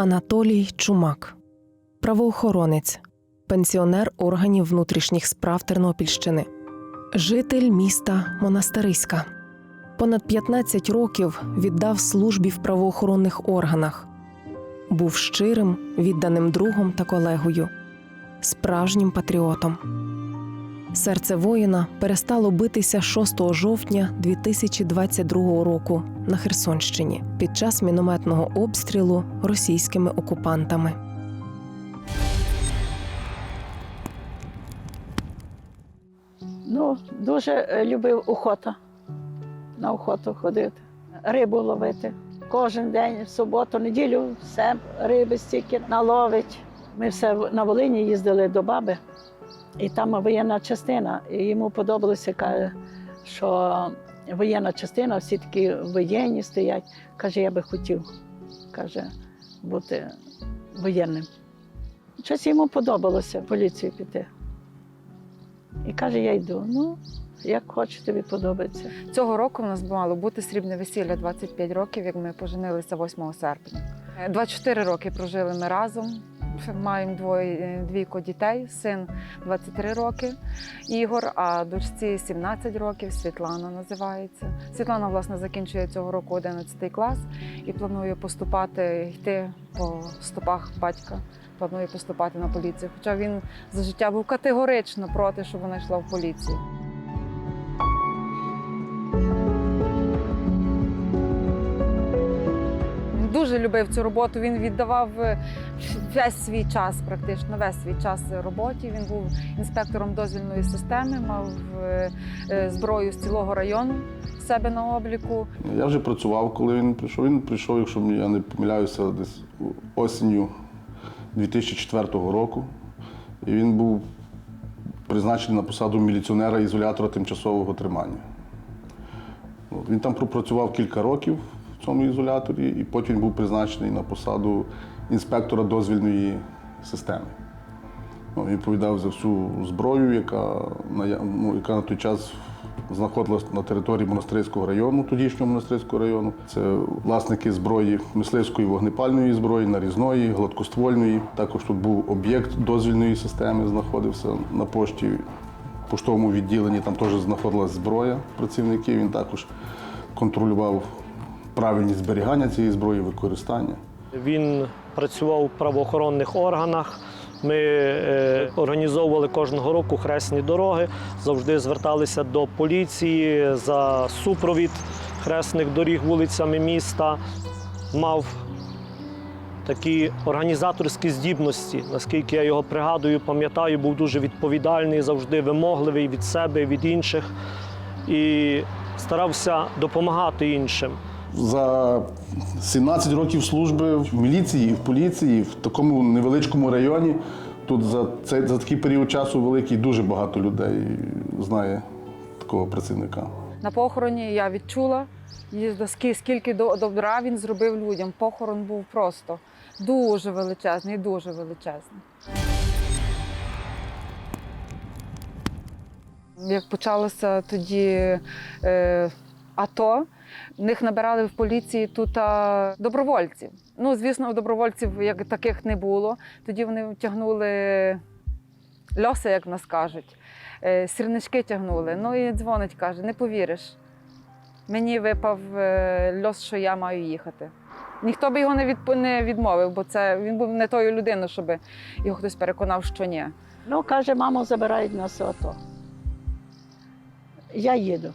Анатолій Чумак, правоохоронець, пенсіонер органів внутрішніх справ Тернопільщини, житель міста Монастириська. Понад 15 років віддав службі в правоохоронних органах. Був щирим, відданим другом та колегою, справжнім патріотом. Серце воїна перестало битися 6 жовтня 2022 року на Херсонщині під час мінометного обстрілу російськими окупантами. Ну, дуже е, любив охота. На охоту ходити, рибу ловити. Кожен день, в суботу, неділю, все риби стільки наловить. Ми все на Волині їздили до баби, і там воєнна частина. І йому подобалося, що воєнна частина, всі такі воєнні стоять. Каже, я би хотів каже, бути воєнним. Щось йому подобалося в поліцію піти. І каже, я йду. Ну, як хоче, тобі подобається. Цього року в нас мало бути срібне весілля 25 років, як ми поженилися 8 серпня. Е, 24 роки прожили ми разом. Маємо двоє е, двійко дітей. Син 23 роки Ігор, а дочці 17 років. Світлана називається. Світлана, власне, закінчує цього року 11 клас і планує поступати, йти по стопах батька. Планує поступати на поліцію. Хоча він за життя був категорично проти, щоб вона йшла в поліцію. Дуже любив цю роботу. Він віддавав е, весь свій час, практично весь свій час роботі. Він був інспектором дозвільної системи, мав е, е, зброю з цілого району себе на обліку. Я вже працював, коли він прийшов. Він прийшов, якщо я не помиляюся, десь осінню 2004 року. І він був призначений на посаду міліціонера ізолятора тимчасового тримання. Він там пропрацював кілька років цьому ізоляторі, і потім був призначений на посаду інспектора дозвільної системи. Ну, Він відповідав за всю зброю, яка ну, яка на той час знаходилась на території монастирського району, тодішнього монастирського району. Це власники зброї мисливської вогнепальної зброї, нарізної, гладкоствольної. Також тут був об'єкт дозвільної системи, знаходився на пошті. В поштовому відділенні там теж знаходилась зброя працівників. Він також контролював правильність зберігання цієї зброї, використання. Він працював в правоохоронних органах. Ми е, організовували кожного року хресні дороги, завжди зверталися до поліції за супровід хресних доріг вулицями міста. Мав такі організаторські здібності. Наскільки я його пригадую, пам'ятаю, був дуже відповідальний, завжди вимогливий від себе, від інших і старався допомагати іншим. За 17 років служби в міліції в поліції в такому невеличкому районі. Тут за цей за такий період часу великий дуже багато людей знає такого працівника. На похороні я відчула, скільки добра він зробив людям. Похорон був просто дуже величезний, дуже величезний. Як почалося тоді е, АТО, в них набирали в поліції тут добровольців. Ну, звісно, добровольців як таких не було. Тоді вони тягнули льоси, як в нас кажуть, е, сірнички тягнули. Ну і дзвонить, каже: не повіриш. Мені випав е, льос, що я маю їхати. Ніхто би його не, відп... не відмовив, бо це він був не тою людиною, щоб його хтось переконав, що ні. Ну, каже, маму забирають нас в АТО. Я їду.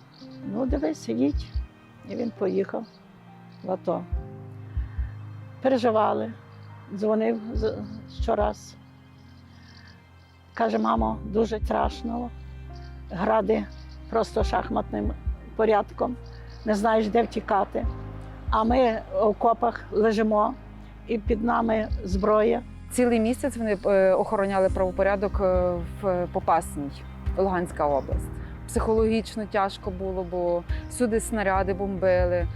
Ну, дивись, їдь. І він поїхав в АТО. Переживали, дзвонив щораз. Каже, мамо, дуже страшно. Гради просто шахматним порядком. Не знаєш, де втікати. А ми в окопах лежимо, і під нами зброя. Цілий місяць вони е, охороняли правопорядок е, в Попасній, Луганська область. Психологічно тяжко було, бо всюди снаряди бомбили.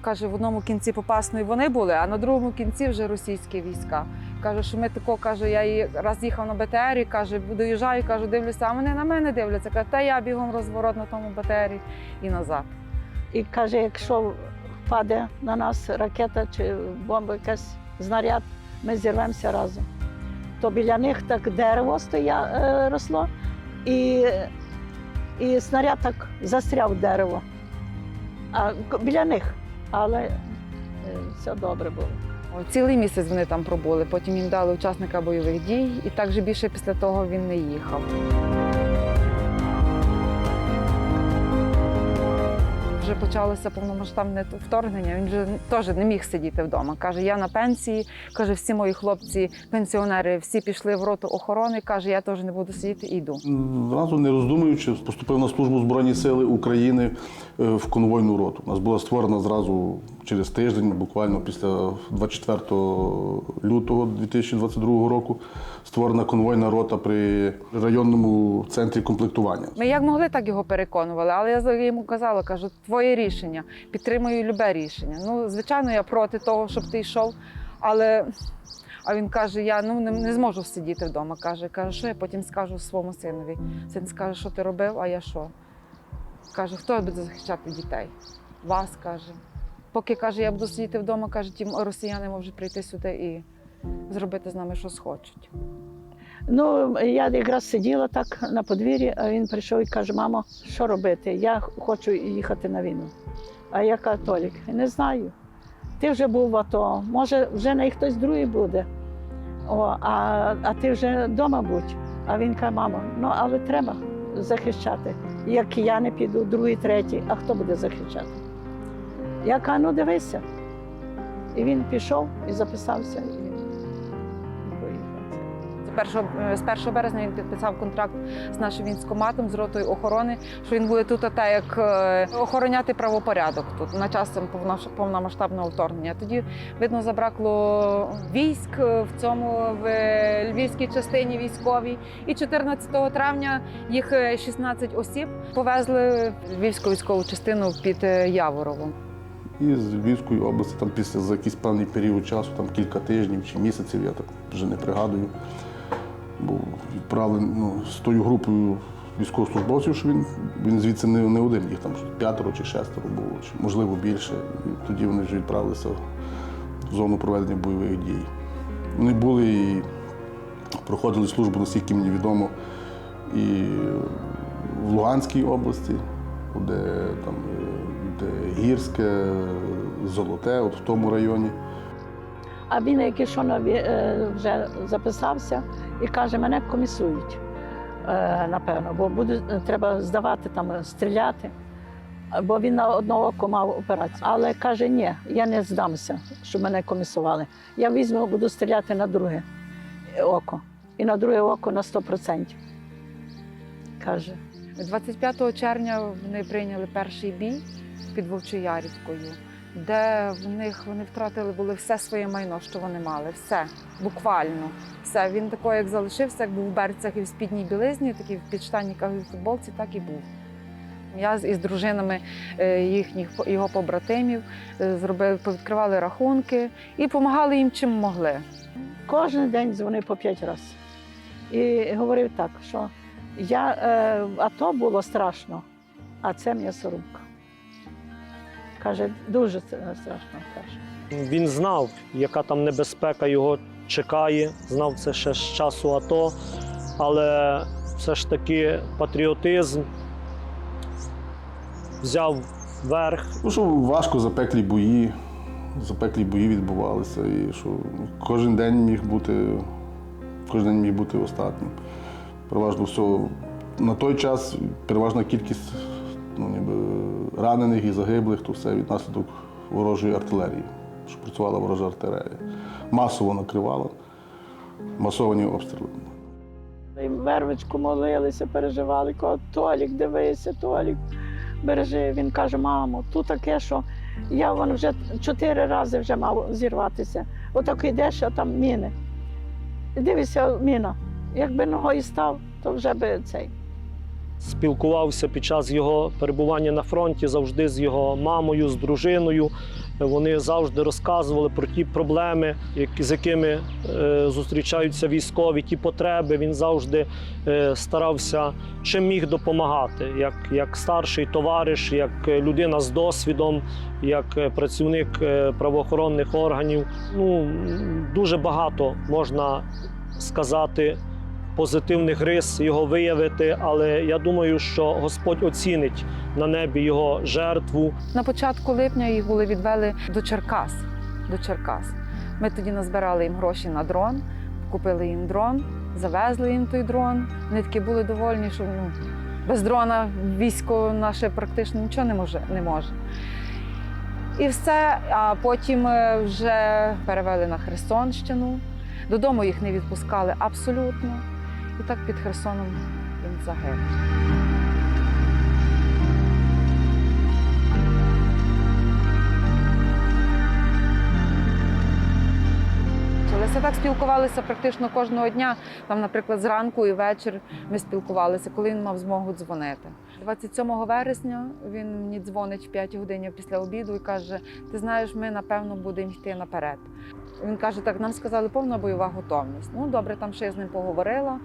Каже, в одному кінці Попасної вони були, а на другому кінці вже російські війська. Каже, що ми тако, каже, я раз їхав на БТРі, каже, доїжджаю, кажу, дивлюся, а вони на мене дивляться. Каже, та я бігом розворот на тому БТРі і назад. І каже, якщо впаде на нас ракета чи бомба, якась знаряд, ми зірвемося разом. То біля них так дерево стоя, е, росло, і, і снаряд так застряв в дерево. А біля них, але е, все добре було. Цілий місяць вони там пробули, потім їм дали учасника бойових дій, і так же більше після того він не їхав. Почалося повномасштабне вторгнення. Він вже теж не міг сидіти вдома. Каже, я на пенсії. Каже, всі мої хлопці, пенсіонери, всі пішли в роту охорони. Каже, я теж не буду сидіти і йду. Зразу не роздумуючи, поступив на службу Збройні Сили України е, в конвойну роту. У нас була створена зразу через тиждень, буквально після 24 лютого 2022 року, створена конвойна рота при районному центрі комплектування. Ми як могли, так його переконували, але я йому казала, кажу, твоє рішення, підтримую любе рішення. Ну, звичайно, я проти того, щоб ти йшов, але. А він каже: я ну не, не зможу сидіти вдома. Каже, каже, що я потім скажу своєму синові. Син скаже, що ти робив, а я що? Каже, хто буде захищати дітей? Вас каже. Поки каже, я буду сидіти вдома, каже, ті росіяни можуть прийти сюди і зробити з нами що схочуть. Ну, я якраз сиділа так на подвір'ї, а він прийшов і каже: мамо, що робити? Я хочу їхати на війну. А я католік, не знаю. Ти вже був в АТО, може, вже не хтось другий буде. О, а, а ти вже вдома будь. А він каже, мамо, ну але треба захищати. Як я не піду, другий, третій, а хто буде захищати? Я кажу, ну дивися. І він пішов і записався. І, і. З 1, березня він підписав контракт з нашим військкоматом, з ротою охорони, що він буде тут та як е, охороняти правопорядок тут на час повномасштабного вторгнення. Тоді, видно, забракло військ е, в цьому в е, львівській частині військовій. І 14 травня їх е, 16 осіб повезли в львівську військову частину під е, Яворовом. І з Львівської області там після за якийсь певний період часу, там кілька тижнів чи місяців, я так вже не пригадую. Був відправлений ну, з тою групою військовослужбовців, що він, він звідси не, не один, їх там п'ятеро чи шестеро було, чи можливо більше. І тоді вони вже відправилися в зону проведення бойових дій. Вони були і проходили службу, наскільки мені відомо, і в Луганській області, де там е, де Гірське, Золоте, от в тому районі. А він, який що е, вже записався, і каже, мене комісують, е, напевно, бо буде, треба здавати там, стріляти. Бо він на одного око мав операцію. Але каже, ні, я не здамся, щоб мене комісували. Я візьму, буду стріляти на друге око. І на друге око на 100%. Каже. 25 червня вони прийняли перший бій під Вовчоярівкою, де в них вони втратили були все своє майно, що вони мали. Все, буквально. Все. Він такий, як залишився, як був в берцях і в спідній білизні, такий в підштанниках і в футболці, так і був. Я із дружинами е, їхніх його побратимів е, зробили, повідкривали рахунки і допомагали їм чим могли. Кожен день дзвонив по п'ять разів. І говорив так, що я, е, в АТО було страшно, а це м'ясорубка. Каже, дуже це страшно. Каже. Він знав, яка там небезпека його чекає, знав це ще з часу АТО, але все ж таки патріотизм взяв верх. Ну, що важко запеклі бої, запеклі бої відбувалися, і що кожен день міг бути, кожен день міг бути остатнім. Переважно все на той час переважна кількість ну, ніби, ранених і загиблих, то все від наслідок ворожої артилерії, що працювала ворожа артилерія. Масово накривала, масовані обстріли. І Вервичку молилися, переживали, кажуть, Толік, дивися, Толік, бережи. Він каже, мамо, тут таке, що я вон вже чотири рази вже мав зірватися. Отак йдеш, а там міни. І дивишся, міна. Якби ногою став, то вже би цей. Спілкувався під час його перебування на фронті завжди з його мамою, з дружиною. Вони завжди розказували про ті проблеми, з якими е, зустрічаються військові, ті потреби. Він завжди е, старався чим міг допомагати, як, як старший товариш, як людина з досвідом, як працівник е, правоохоронних органів. Ну дуже багато можна сказати позитивних рис його виявити, але я думаю, що Господь оцінить на небі його жертву. На початку липня їх були відвели до Черкас. До Черкас. Ми тоді назбирали їм гроші на дрон, купили їм дрон, завезли їм той дрон. Вони такі були довольні, що ну, без дрона військо наше практично нічого не може. Не може. І все. А потім е, вже перевели на Херсонщину. Додому їх не відпускали абсолютно. І так під Херсоном він загинув. Лише так спілкувалися практично кожного дня. Там, наприклад, зранку і вечір ми спілкувалися, коли він мав змогу дзвонити. 27 вересня він мені дзвонить в 5 годині після обіду і каже: Ти знаєш, ми напевно будемо йти наперед. Він каже: Так, нам сказали повна бойова готовність. Ну добре, там ще я з ним поговорила.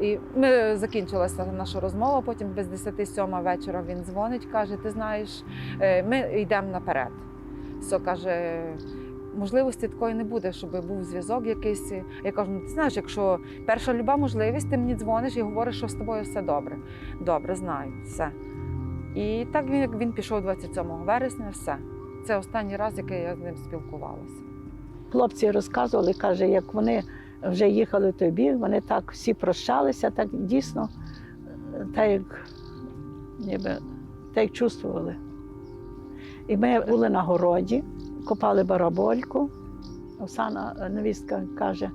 І ми закінчилася наша розмова. Потім без 10 сьома вечора він дзвонить, каже: Ти знаєш, е, ми йдемо наперед. Все каже. Можливості такої не буде, щоб був зв'язок якийсь. Я кажу, ну ти знаєш, якщо перша люба можливість, ти мені дзвониш і говориш, що з тобою все добре. Добре, знаю, все. І так він, він пішов 27 вересня, все. Це останній раз, який я з ним спілкувалася. Хлопці розказували, каже, як вони вже їхали бік, вони так всі прощалися, так дійсно, так як, ніби, так чувствували. І ми були на городі, копали барабольку. Оксана, невістка, каже: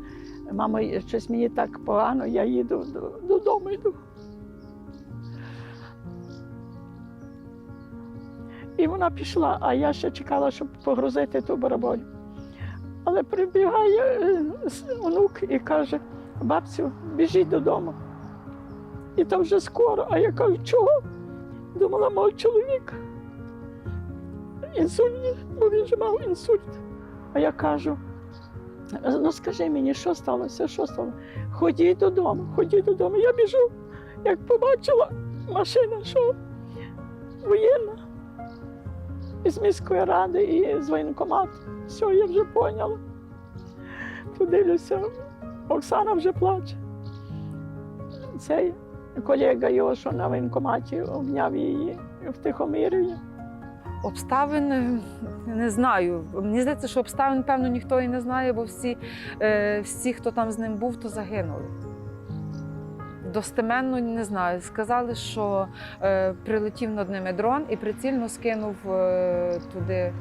мамо, щось мені так погано, я їду додому йду. І вона пішла, а я ще чекала, щоб погрузити ту бараболю. Але прибігає е, онук і каже: бабцю, біжіть додому. І то вже скоро. А я кажу, чого? Думала, мого чоловіка. Інсульт, бо він же мав інсульт. А я кажу: ну скажи мені, що сталося? Що сталося? Ходіть додому, ходіть додому. Я біжу, як побачила машина, що воєнна із міської ради і з воєнкомату. Все, я вже поняла. Подивлюся, Оксана вже плаче. Цей колега його, що на воєнкоматі обняв її в Тихомирі. Обставин е, не знаю. Мені здається, що обставин, певно, ніхто і не знає, бо всі, е, всі, хто там з ним був, то загинули. Достеменно не знаю. Сказали, що е, прилетів над ними дрон і прицільно скинув е, туди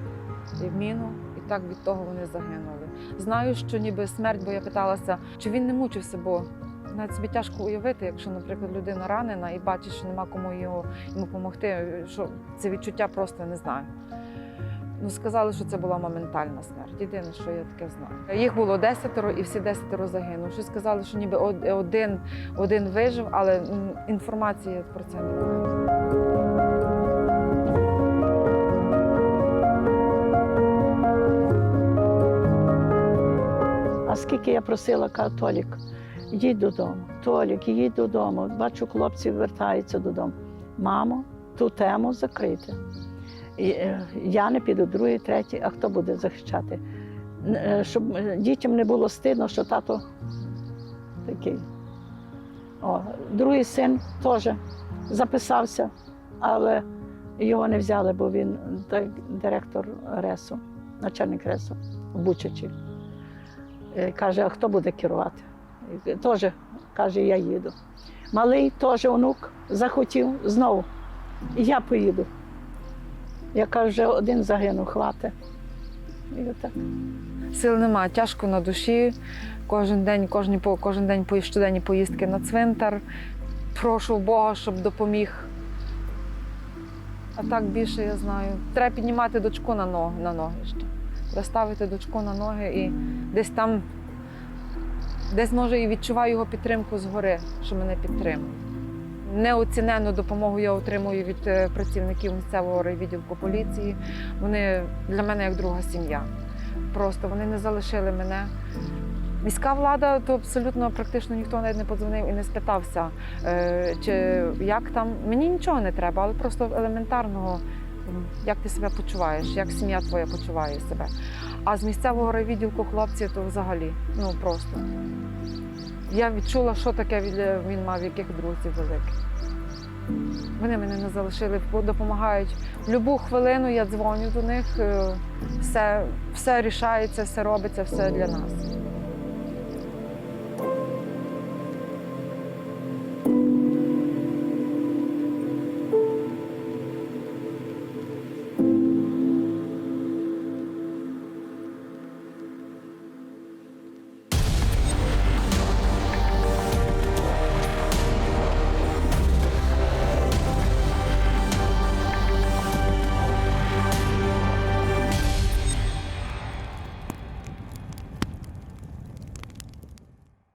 міну, так від того вони загинули. Знаю, що ніби смерть, бо я питалася, чи він не мучився, бо навіть собі тяжко уявити, якщо, наприклад, людина ранена і бачить, що нема кому його, йому допомогти, що це відчуття просто не знаю. Ну, сказали, що це була моментальна смерть. Єдине, що я таке знаю. Їх було десятеро, і всі десятеро загинули. Щось сказали, що ніби один, один вижив, але інформації про це немає. А скільки я просила, каже, Толік, їдь додому. Толік, їдь додому. Бачу, хлопці вертаються додому. Мамо, ту тему закрити. Е, я не піду, другий, третій, а хто буде захищати? Е, Щоб е, дітям не було стидно, що тато такий. О, другий син теж записався, але його не взяли, бо він директор РЕСу, начальник РЕСу в Бучачі. Е, Каже, а хто буде керувати? Теж каже, я їду. Малий теж онук захотів знову. І я поїду. Я кажу, один загинув, хватить. І отак. Сил нема, тяжко на душі. Кожен день, кожен, кожен день щоденні поїздки на цвинтар. Прошу Бога, щоб допоміг. А так більше я знаю. Треба піднімати дочку на ноги, на ноги ще. Треба дочку на ноги і десь там, десь може і відчуваю його підтримку згори, що мене підтримує. Неоцінену допомогу я отримую від е, працівників місцевого райвідділку поліції. Вони для мене як друга сім'я. Просто вони не залишили мене. Міська влада, то абсолютно практично ніхто навіть не подзвонив і не спитався, е, чи як там. Мені нічого не треба, але просто елементарного, як ти себе почуваєш, як сім'я твоя почуває себе. А з місцевого райвідділку хлопці то взагалі, ну просто. Я відчула, що таке він- він мав, яких друзів великих. Вони мене не залишили, допомагають. В будь-яку хвилину я дзвоню до них, е, все, все рішається, все робиться, все для нас.